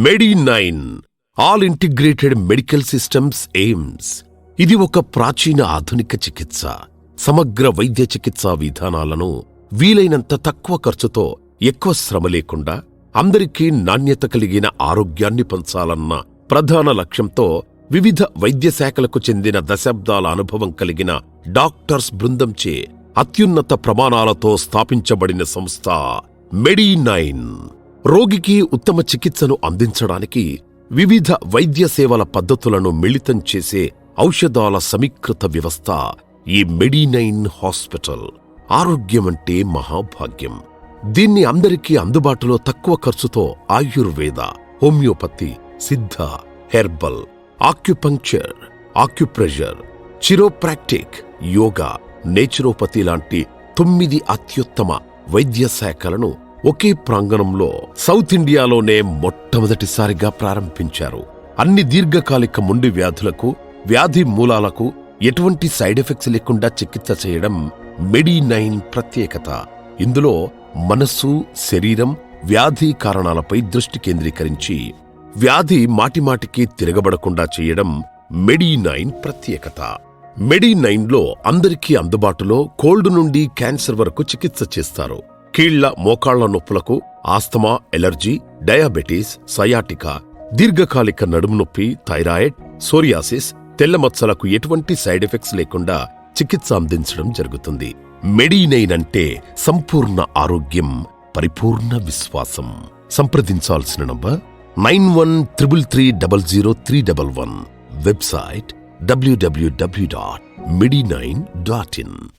Medi Nine all integrated medical systems AIMS. ఇది ఒక ప్రాచీన ఆధునిక చికిత్స. సమగ్ర వైద్య చికిత్సా విధానాలను వీలైనంత తక్కువ ఖర్చుతో ఎక్కువ శ్రమ లేకుండా అందరికీ నాణ్యత కలిగిన ఆరోగ్యాన్ని పంచాలన్న ప్రధాన లక్ష్యంతో వివిధ వైద్య శాఖలకు చెందిన దశాబ్దాల అనుభవం కలిగిన డాక్టర్స్ బృందంచే అత్యున్నత ప్రమాణాలతో స్థాపించబడిన సంస్థ మెడీ నైన్. రోగికి ఉత్తమ చికిత్సను అందించడానికి వివిధ వైద్య సేవల పద్ధతులను మిళితం చేసే ఔషధాల సమీకృత వ్యవస్థ ఈ మెడినైన్ హాస్పిటల్. ఆరోగ్యమంటే మహాభాగ్యం. దీన్ని అందరికీ అందుబాటులో తక్కువ ఖర్చుతో Ayurveda homeopathy Siddha herbal acupuncture acupressure chiropractic yoga naturopathy లాంటి తొమ్మిది అత్యుత్తమ వైద్య శాఖలను ఒకే ప్రాంగణంలో సౌత్ ఇండియాలోనే మొట్టమొదటిసారిగా ప్రారంభించారు. అన్ని దీర్ఘకాలిక మొండి వ్యాధులకు వ్యాధి మూలాలకు ఎటువంటి సైడ్ ఎఫెక్ట్స్ లేకుండా చికిత్స చేయడం మెడినైన్ ప్రత్యేకత. ఇందులో మనస్సు శరీరం వ్యాధి కారణాలపై దృష్టి కేంద్రీకరించి వ్యాధి మాటిమాటికి తిరగబడకుండా చేయడం మెడినైన్ ప్రత్యేకత. మెడినైన్లో అందరికీ అందుబాటులో కోల్డ్ నుండి క్యాన్సర్ వరకు చికిత్స చేస్తారు. కీళ్ళ మోకాళ్ళ నొప్పులకు ఆస్తమా ఎలర్జీ డయాబెటీస్ సయాటికా దీర్ఘకాలిక నడుము నొప్పి థైరాయిడ్ సోరియాసిస్ తెల్లమచ్చలకు ఎటువంటి సైడ్ ఎఫెక్ట్స్ లేకుండా చికిత్స అందించడం జరుగుతుంది. మెడినైన్ అంటే సంపూర్ణ ఆరోగ్యం పరిపూర్ణ విశ్వాసం. సంప్రదించాల్సిన number nine one triple three double zero three double one. Website WWW dot Medinine dot in.